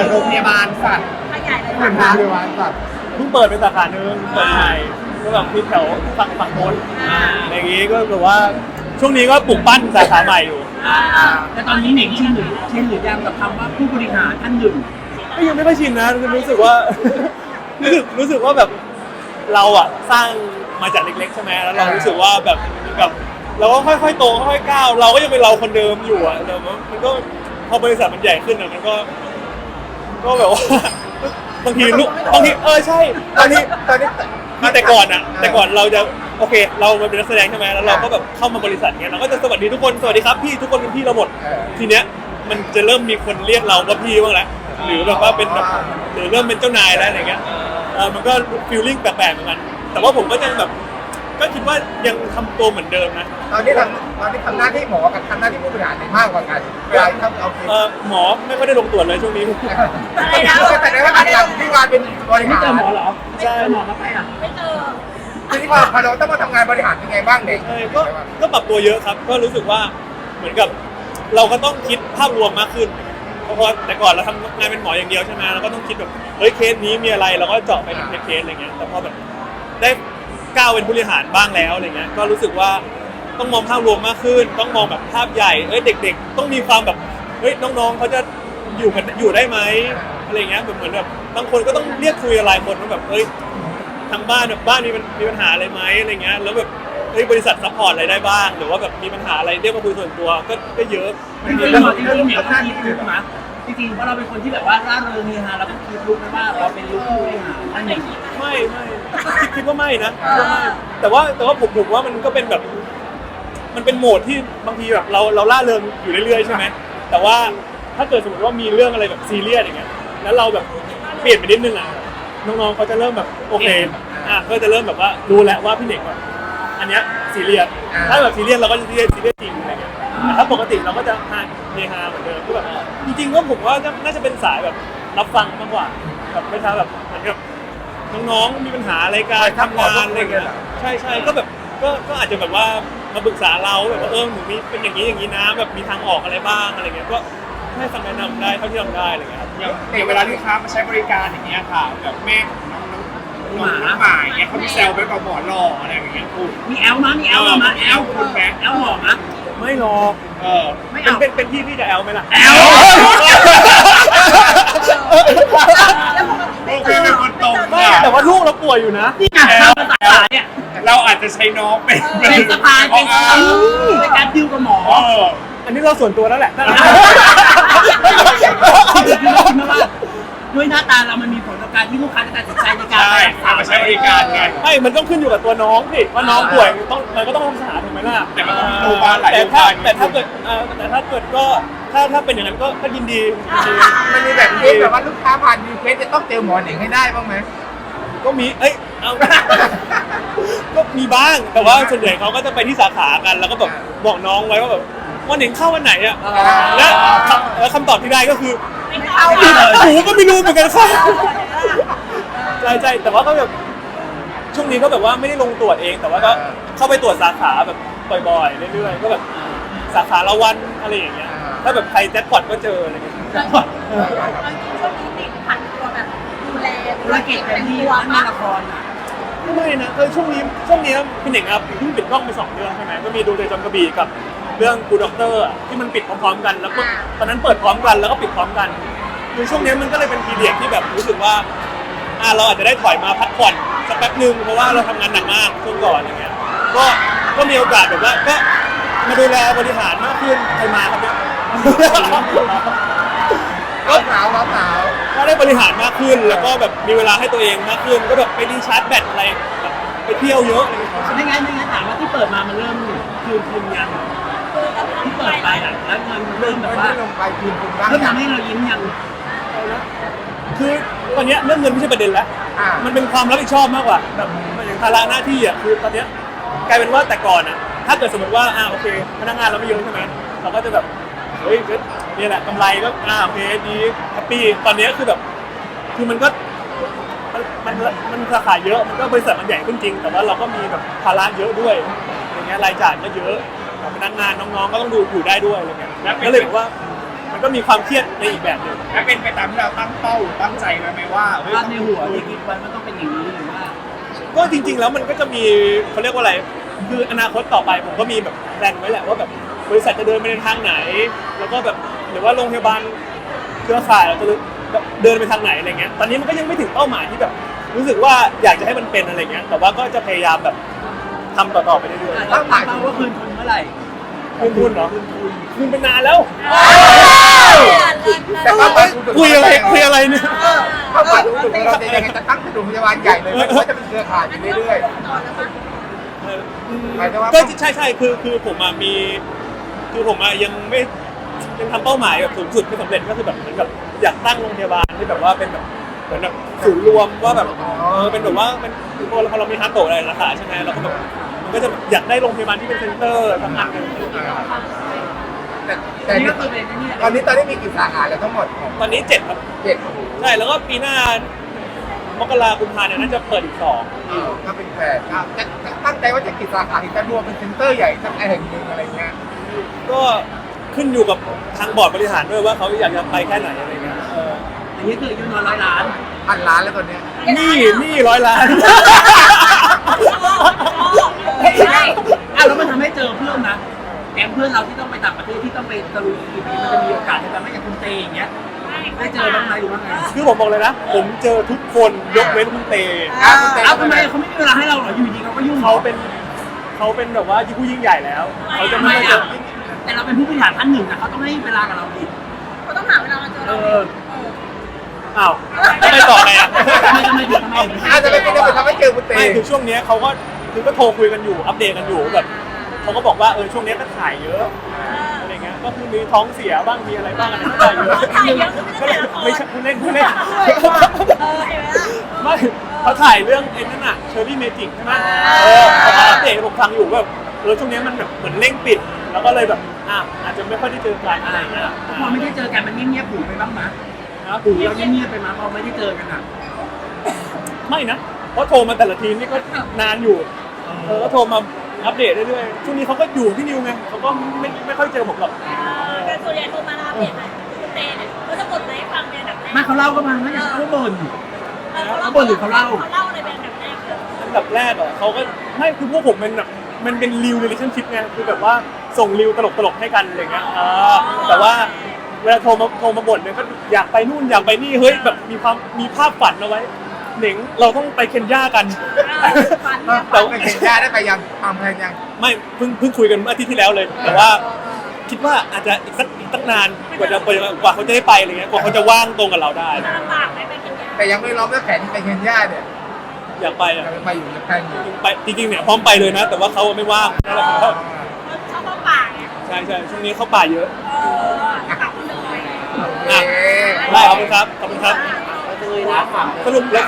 อนโรงพยาบาลสัตว์ขยายเลยเหมือนค่ะโรงพยาบาลสัตว์เพิ่งเปิดเป็นสาขาหนึ่งเปิดใหม่ก็แบบที่แถวฝั่งฝั่งโน้นอะไรอย่างงี้ก็แบบว่าช่วงนี้ก็ปลูกปั้นสาขาใหม่อยู่อ่าแต่ตอนนี้เหน่งชินหรือชินหรือยังกับคำว่าผู้บริหารท่านหนึ่งก็ยังไม่ค่อยชินนะรู้สึกว่า รู้สึกรู้สึกว่าแบบเราอะสร้างมาจากเล็กๆใช่ไหมแล้วเรารู้สึกว่าแบบแบบเราก็ค่อยๆโตค่อยๆก้าวเราก็ยังเป็นเราคนเดิมอยู่อะแต่ว่ามันก็พอบริษัทมันใหญ่ขึ้นอะมันก็ ก็แบบว่าบางทีลูกบางทีเออใช่ตบาอนงทีนี้ตอนนี้คือแต่ก่อนอะแต่ก่อนเราจะโอเค เราเป็นนักแสดงใช่ไหมแล้วเราก็แบบเข้ามาบริษัทเนี้ยเราก็จะสวัสดีทุกคนสวัสดีครับพี่ทุกคนเป็นพี่เราหมดเออทีเนี้ยมันจะเริ่มมีคนเรียกเราว่าพี่บ้างแล้วหรือแบบว่าเป็นแบบหรือเริ่มเป็นเจ้านายแล้วอะไรเงี้ยเออมันก็ฟีลลิ่งแปลกๆเหมือนกันแต่ว่าผมก็ยังแบบ ก็คิดว่ายังทำตัวเหมือนเดิมนะ ตอนนี้ทำตอนนี้ทำหน้าที่หมอกับทำหน้าที่ผู้บริหารไหนมากกว่ากันเวลาทำเอาคิดเออหมอไม่ค่อยได้ลงตรวจเลยช่วงนี้ อะไรนะ แต่ในว่าการที่วานเป็นบริไม่หารเจอหมอเหรอใช่เจอหมอเข้าไปอะไม่เจอที่ว่าพอเราต้องมาทำงานบริหารยังไงบ้างเด็กใช่ก็ก็ปรับตัวเยอะครับ ก็รู้สึกว่าเหมือนกับ เราก็ต้องคิดภาพรวมมากขึ้น เพราะว่าแต่ก่อนเราทำงานเป็นหมออย่างเดียวใช่ไหมเราก็ต้องคิดแบบเฮ้ยเคสนี้มีอะไรเราก็เจาะไปเป็นเคสๆอะไรเงี้ยแต่พอแบบได้ ก้าวเป็นผู้บริหารบ้างแล้วอะไรเงี้ยก็รู้สึกว่าต้องมองภาพรวมมากขึ้น ต้องมองแบบภาพใหญ่เอ้ยเด็ก ๆ ต้องมีความแบบเฮ้ยน้องๆเขาจะอยู่กันอยู่ได้ไหมอะไรเงี้ยแบบเหมือนแบบบางคนก็ต้องเรียกคุยอะไรคนว่าแบบเฮ้ยทางบ้านแบบบ้านมีปัญมีปัญหาอะไรไหมอะไรเงี้ยแล้วแบบเฮ้ยบริษัทซัพพอร์ตอะไรได้บ้าง หรือว่าแบบมีปัญหาอะไรเรียกมาคุยส่วนตัวก็ก็เยอะจริงๆหมอจริงๆเหน่งก็คิดลุกนะ จริงๆเพราะเราเป็นคนที่แบบว่าร่าเริงเฮฮาเราก็คิดลุกนะว่าเราเป็นลุกผู้บริหารท่านหนึ่งไม่ไม่คิดคิดว่าไม่นะคิดว่าไม่แต่ว่าแต่ว่าผมผมว่ามันก็เป็นแบบ มันเป็นโหมดที่บางทีแบบเราเราล่าเริงอยู่เรื่อยๆใช่ไหมแต่ว่าถ้าเกิดสมมติว่ามีเรื่องอะไรแบบซีเรียสอย่างเงี้ยแล้วเราแบบเปลี่ยนไปนิดนึงอะน้องๆเขาจะเริ่มแบบโอเคอะก็จะเริ่มแบบว่ารู้แล้วว่าพี่เด็กแบบอันเนี้ยซีเรียสถ้าแบบซีเรียสเราก็จะซีเรียสซีเรียสจริงอะไรเงี้ย แต่ถ้าปกติเราก็จะฮาเฮฮาเหมือนเดิมก็แบบจริงๆก็ผมว่าน่าจะเป็นสายแบบรับฟังมากกว่าแบบไม่ใช่แบบเหมือนกับน้องๆมีปัญหาอะไรการทำงานอะไรเงี้ยใช่ใช่ก็แบบก็ก็อาจจะแบบว่ามาปรึกษาเราแบบว่าเออหนูมีเป็นอย่างนี้อย่างนี้นะแบบมีทางออกอะไรบ้างอะไรเงี้ยก็ให้คำแนะนำได้เท่าที่ทำได้อะไรเงี้ยครับอย่างอย่างเวลาลูกค้ามาใช้บริการอย่างเงี้ยค่ะแบบแม่ของน้องน้องน้องหมาอย่างเงี้ยเขามีแซวไปกับหมอหล่ออะไรอย่างเงี้ยคุณมีแอลมามีแอลมามาแอลคุณแม่แอลหมอมะ ไม่หรอกเออไม่เป็นเอา เป็นเป็นพี่พี่จะแอลไหมล่ะแอล แล้วปกติไม่เจคืออเป็นคนตรงไม่อะแต่ว่าลูกเราป่วยอยู่นะ นี่ไงทำภาษาขาเนี่ยเราอาจจะใช้น้องเป็นเป็นสะพานเป็นสะพานในการดิวกับหมอเอออันนี้เราส่วนตัวแล้วแหละคือเราคิดไหมว่า ด้วยหน้าตาเรามันมีผลต่อการที่ลูกค้าจะตัดสินใจในการใช่ไปรักษามาใช้บริการไง ไม่มันต้องขึ้นอยู่กับตัวน้องสิว่าน้องป่วยต้องมันก็ต้องรักษาถูกไหมล่ะแต่มันต้องมีโรงพยาบาลหลายแต่ถ้าโรงพยาบาล แต่ถ้าเกิดเอ่อแต่ถ้าเกิดก็ถ้าถ้าเป็นอย่างนั้นก็ก็ยินดียินดีมันมีแบบเคสแบบว่าลูกค้าผ่านมีเคสจะต้องเจอหมอหนิงให้ได้บ้างไหม ก็มีเอ้ยเอาก็มีบ้างแต่ว่าส่วนใหญ่เขาก็จะไปที่สาขากัน แล้วก็แบบบอกน้องไว้ว่าแบบวันหนึ่งเข้าวันไหนอะและคำแล้วคำตอบที่ได้ก็คือไม่ เข้าหนูก็ไม่รู้เหมือนกันค่ะใช่ใช่แต่ว่าก็แบบช่วงนี้ก็แบบว่าไม่ได้ลงตรวจเอง แต่ว่าก็เข้าไปตรวจสาขาแบบบ่อยๆเรื่อยๆก็แบบสาขาละวันอะไรอย่างเงี้ยถ้าแบบใครแจ็คพอตก็เจออะไรเงี้ยช่วงนี้ติดผันตัวแบบดูแลธุรกิจเป็นที่ตัวทั้งในมากละครอะไม่นะคือช่วงนี้ช่วงนี้พี่เน่งครับเพิ่งปิดกล้องไปสองเรื่องใช่ไหมก็มีดูใจจอมกระบี่กับ เรื่องกูด็อกเตอร์อะที่มันปิดพร้อมๆกัน แล้วก็ตอนนั้นเปิดพร้อมกันแล้วก็ปิดพร้อมกันคือช่วงนี้มันก็เลยเป็นพีเรียดที่แบบรู้สึกว่าอ่าเราอาจจะได้ถอยมาพักผ่อนสักแป๊บหนึ่งเพราะว่าเราทำงานหนักมากช่วงก่อนอย่างเงี้ยก็ก็มีโอกาสแบบว่าก็มาดูแลบริหารมากขึ้นใครมาครับเนี่ยก็สาวสาวก็ได้บริหารมากขึ้น แล้วก็แบบมีเวลาให้ตัวเองมากขึ้น ก็แบบไปรีชาร์จแบตอะไรแบบไปเที่ยวเยอะอะไรอย่างเงี้ยไม่งั้นไม่งั้นถามว่าที่เปิดมามันเริ่มคืนทุนยังคือจะ ที่เปิดไปอะแล้วเงินมันเริ่มแบบว่าไม่ลงไปคืนคุณบ้างเริ่มทำให้เรายิ้มยังคือตอนเนี้ยเรื่องเงินไม่ใช่ประเด็นแล้ว อ่ามันเป็นความรับผิดชอบมากกว่าแบบมันอย่างภาระหน้าที่อะคือตอนเนี้ยกลายเป็นว่าแต่ก่อนอะถ้าเกิดสมมติว่าอ่าโอเคพนักงานเราไม่เยอะใช่ไหมเราก็จะแบบเฮ้ยก็นี่แหละกำไรก็อ่าโอเคดีแฮปปี้ตอนเนี้ยคือแบบคือมันก็มันมันมันสาขาเยอะมันก็บริษัทมันใหญ่ขึ้นจริง แต่ว่าเราก็มีแบบภาระเยอะด้วยอย่างเงี้ยรายจ่ายก็เยอะ พนักงานน้องๆ ก็ต้องดูอยู่ได้ด้วยอะไรเงี้ยก็เลยแบบว่ามันก็มีความเครียดในอีกแบบหนึ่งและเป็นไปตามที่เราตั้งเป้าหรือตั้งใจไว้ไหมว่าเฮ้ยภาพในหัวที่คิดไว้มันต้องเป็นอย่างนี้หรือว่าก็จริง ๆ แล้วมันก็จะมีเขาเรียกว่าอะไร คืออนาคตต่อไปผมก็มีแบบแพลนไว้แหละว่าแบบบริษัทจะเดินไปในทางไหน แล้วก็แบบหรือว่าโรงพยาบาลเครือข่ายเราจะเดินไปทางไหนอะไรเงี้ย ตอนนี้มันก็ยังไม่ถึงเป้าหมายที่แบบ รู้สึกว่าอยากจะให้มันเป็นอะไรเงี้ย แต่ว่าก็จะพยายามแบบทำต่อๆไปเรื่อยตั้งเป้าว่าคืนทุนเมื่อไหร่ ๆคืนทุนเหรอคืนเป็นนานแล้วแต่ว่าคุยอะไรคุยอะไรเนี่ยถ้าผ่านธุรกิจเราจะยังไงจะตั้งเป็นโรงพยาบาลใหญ่เลยมันก็จะเป็นเครือข่ายอยู่เรื่อยเออหมายถึงว่าก็ใช่ใช่คือคือผมอะมีคือผมอะยังไม่ยังทำเป้าหมายแบบสูงสุดไม่สำเร็จก็คือแบบเหมือนแบบอยากตั้งโรงพยาบาลที่แบบว่าเป็นแบบเหมือนแบบศูนย์รวมว่าแบบเออเป็นแบบว่าเป็นพอเราพอเรามีฮาร์ดโตะอะไรราคาใช่ไหมเราก็แบบมัน ก็จะอยากได้โรงพยาบาลที่เป็นเซ็นเตอร์ทั้งอันเลยๆแต่แต่นี่ก็คือเป็นนี่ตอนนี้ตอนนี้มีกี่สาขาแล้วทั้งหมดของตอนนี้เจ็ดครับเจ็ดใช่แล้วก็ปีหน้ามกรากุมภาเนี่ยน่าจะเปิดอีกสองก็เป็นแฟนครับจะตั้งใจว่าจะกี่สาขาถึงจะรวมเป็นเซ็นเตอร์ใหญ่สักแห่งหนึ่งอะไรเงี้ยก็ขึ้นอยู่กับทางบอร์ดบริหารด้วยว่าเขาอยากจะไปแค่ไหนอะไรเงี้ยเอออันนี้คืออายุน้อยร้อยล้านพันล้านแล้วตอนเนี้ยนี่นี่ร้อยล้าน อะแล้วมันทำให้เจอเพื่อนนะแก๊งเพื่อนเราที่ต้องไปต่างประเทศที่ต้องไปตะลุยอีกมันจะมีโอกาสในการไม่อย่างคุณเตอย่างเงี้ยได้เจอบ้างไหมหรือว่าไงคือผมบอกเลยนะ ผมเจอทุกคนยกเว้นคุณเตอ้าวคุณเต้เอ้าทำไมเขาไม่มีเวลาให้เราเหรออยู่ดีเขาก็ยุ่งเขาเป็นเขาเป็นแบบว่ายิ่งผู้ยิ่งใหญ่แล้วเขาจะทำไม่ไมได้เจอะอแต่เราเป็นผู้บริหารท่านหนึ่งนะเขาต้องให้เวลากับเราดิเขาต้องหาเวลามาเจอเอเราออ้าว อาจจะไม่เป็นไรทำให้เจอคุณเต้ไม่คือช่วงเนี้ยเขาก็คือก็โทรคุยกันอยู่อัปเดตกันอยู่แบบเขาก็บอกว่าเออช่วงเนี้ยก็ถ่ายเยอะอะไรเงี้ยก็คือมีท้องเสียบ้างมีอะไรบ้างอะไรก็ถ่ายเยอะถ่ายเยอะก็เลยไม่ใช่คุณเล่นคุณเล่นเออเห็นไหมล่ะ ไม่เขาถ่ายเรื่องไอ้นั่นน่ะเชอรี่เมจิกใช่ไหมเออเขาก็อัปเดตให้ผมฟังอยู่แบบเออช่วงเนี้ยมันแบบเหมือนเร่งปิด แล้วก็เลยแบบอะอาจจะไม่ค่อยได้เจอกันอะไรเงี้ยพอไม่ได้เจอกันมันเงียบๆหูไปบ้างไหมนะหูเราเงียบๆไปมั้ยพอไม่ได้เจอกันอะ ไม่นะ เพราะโทรมาแต่ละทีนี่ก็นานอยู่เออก็โทรมาอัปเดตเรื่อยๆช่วงนี้เขาก็อยู่ที่นิวไงเขาก็ไม่ไม่ค่อยเจอผมหรอกแต่ส่วนใหญ่โทรมาแล้วอัปเดตไหมคุณเต้เนี่ยเขาจะกดไลค์ฟังเป็นอันดับแรกไม่เขาเล่าก็มาไม่ใช่เขาบ่นเออเขาบ่นหรือเขาเล่าเขาเล่าอะไรเป็นอันดับแรกเลยอันดับแรกเหรอเขาก็ไม่คือพวกผมเป็นแบบมันเป็นริวเรลชั่นชิพไงคือแบบว่าส่งริวตลกๆให้กันอะไรเงี้ยอ่าแต่ว่าเวลาโทรมาโทรมาบ่นเนี่ยก็อยากไปนู่นอยากไปนี่เฮ้ยแบบมีความมีภาพฝันเอาไว้เหน่งเราต้องไปเคนยากันฟันแต่ว่าเป็นเห็นญาได้ไปยังทำแพนยังไม่เพิ่งเพิ่งคุยกันเมื่ออาทิตย์ที่แล้วเลย แต่ว่าคิดว่าอาจจะอีกสักอีกสักนานกว่าจะกว่าจะกว่าเขาจะได้ไปอะไรเงี้ยกว่าเขาจะว่างตรงกับเราได้จะลำบากไหมไปเคนยาแต่ยังไม่ล้อมเลือกแขนไปเห็นญาเนี่ยอยากไปอะยังไปอยู่ยังแพนอยู่ไปจริงๆเนี่ยพร้อมไปเลยนะ แต่ว่าเขาไม่ว่างนั่นแหละครับชอบเข้าป่าไงใช่ใช่ช่วงนี้เขาป่าเยอะเออตับเลย โอเค ได้ขอบคุณครับขอบคุณครับเลยนะฝากสรุปแล้ว